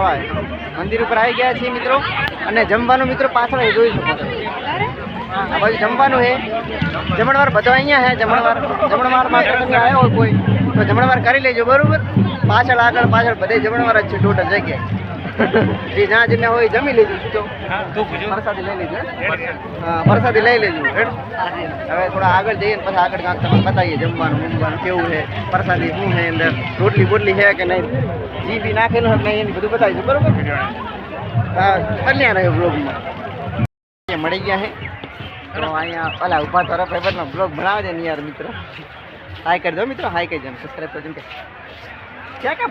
કહેવાય. મંદિર ઉપર આવી ગયા છીએ મિત્રો. અને જમવાનું મિત્રો પાછળ જોઈ શકો પછી જમવાનું છે. જમણવાર બધો અહીંયા છે. જમણવાર જમણવાર માટે તમે આવ્યો હોય કોઈ, તો જમણવાર કરી લેજો, બરાબર? પાછળ આગળ, પાછળ બધે જમણવાર જ છે ટોટલ જગ્યાએ. જે જ્યાં જમ્યા હોય જમી લેજો શું કહું? પ્રસાદી લઈ લેજો વરસાદી લઈ લેજો હવે થોડા આગળ જઈએ ને પછી આગળ કાંક તમને બતાવીએ જમવાનું જમવાનું કેવું છે વરસાદી શું છે અંદર રોટલી બોટલી છે કે નહીં? જી બી નાખેલું હોય નહીં એની બધું બતાવીશું બરોબર? હા કલ્યાણ રહ્યો બ્લોગમાં મળી ગયા છે તો અહીંયા ઓલા ઊભા તરફ પેપરનો બ્લોગ બનાવે છે ને યાર મિત્રો. હાય કરી દો મિત્રો. હાય કરી દો સબસ્ક્રાઈબ કરજો કે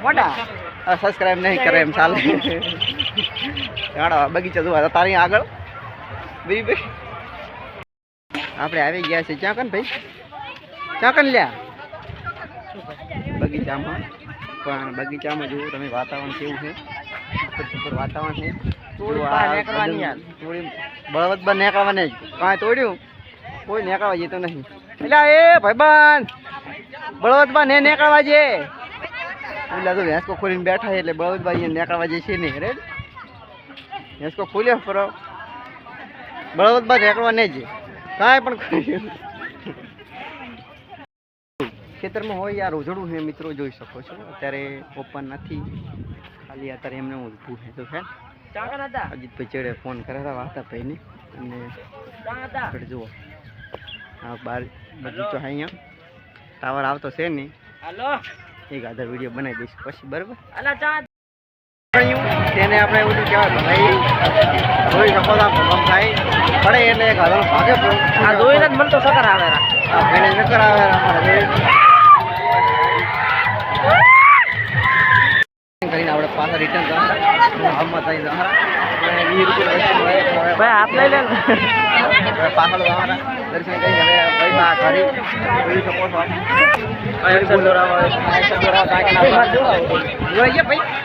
ફોટા? સબસ્ક્રાઈબ નહીં કરે એમ ચાલે. ગાડો બગીચા જોવા તારી આગળ. બીજી ભાઈ આપણે આવી ગયા છે ક્યાં કન ભાઈ? ક્યાં કન લ્યા? બગીચામાં. પણ બગીચામાં જુઓ તમે વાતાવરણ કેવું છે? સુપર સુપર વાતાવરણ છે. થોડી બળવત બહાર નીકળવાને કાંઈ તોડ્યું? કોઈ નીકળવા જતું નહીં. એટલે એ ભાઈબંધ બળવત બા ને નીકળવા જે. એટલે તો ભેંસકો ખોલીને બેઠા એટલે બળદભાઈ ભાઈ નીકળવા જે છે નહીં રેડ ભેંસકો ખોલ્યો ફરો. બળવત બા નીકળવા નહીં જ કાંઈ પણ ખોલ્યું. ખેતરમાં હોય યાર ઉજળું છે, મિત્રો, જોઈ શકો છો. અત્યારે ઓપન નથી. ખાલી અત્યારે એમને ઊભું છે તો છે અજીતભાઈ ચેડે ફોન કરેલા વાતા ભાઈને. અને જુઓ. હા બાર બગીચો અહીંયા. ટાવર આવતો છે નહીં. હાલો. એક આધાર વીડિયો બનાવી દઈશ પછી બરાબર? તેને આપણે એવું કહેવાય ભાઈ જોઈ શકો તો ભગવાન થાય પડે એટલે એક હાથનો ભાગે આ જોઈને જ મને તો સકર આવે રા. આ ભાઈને ચક્કર આવે અમારે કરીને આપણે પાછા રિટર્ન જવાના હાલમાં થઈ જવાના અને વીસ રૂપિયા ભાઈ હાથ લઈ લે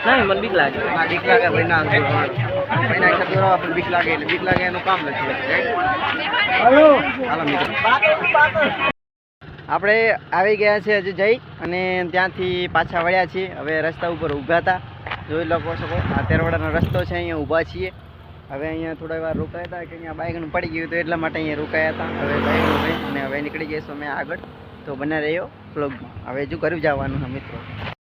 નહીં મને બીક લાગે બીક લાગે ભાઈ ના. ભાઈ ના આપણે બીક લાગે. એટલે બીક લાગે એનું કામ નથી હાલો હાલો મિત્રો આપણે આવી ગયા છે હજુ જઈ અને ત્યાંથી પાછા વળ્યા છીએ. હવે રસ્તા ઉપર ઊભા હતા. જોઈ લોકો શકો આ તેરવાડાનો રસ્તો છે અહીંયા ઊભા છીએ. હવે અહીંયા થોડા વાર રોકાયા હતા કે અહીંયા બાઇકનું પડી ગયું હતું એટલા માટે અહીંયા રોકાયા હતા. હવે બાઇકનું અને હવે નીકળી જઈશું અમે આગળ. તો બને રહ્યો બ્લોગમાં હવે હજુ ઘરે જવાનું છે મિત્રો.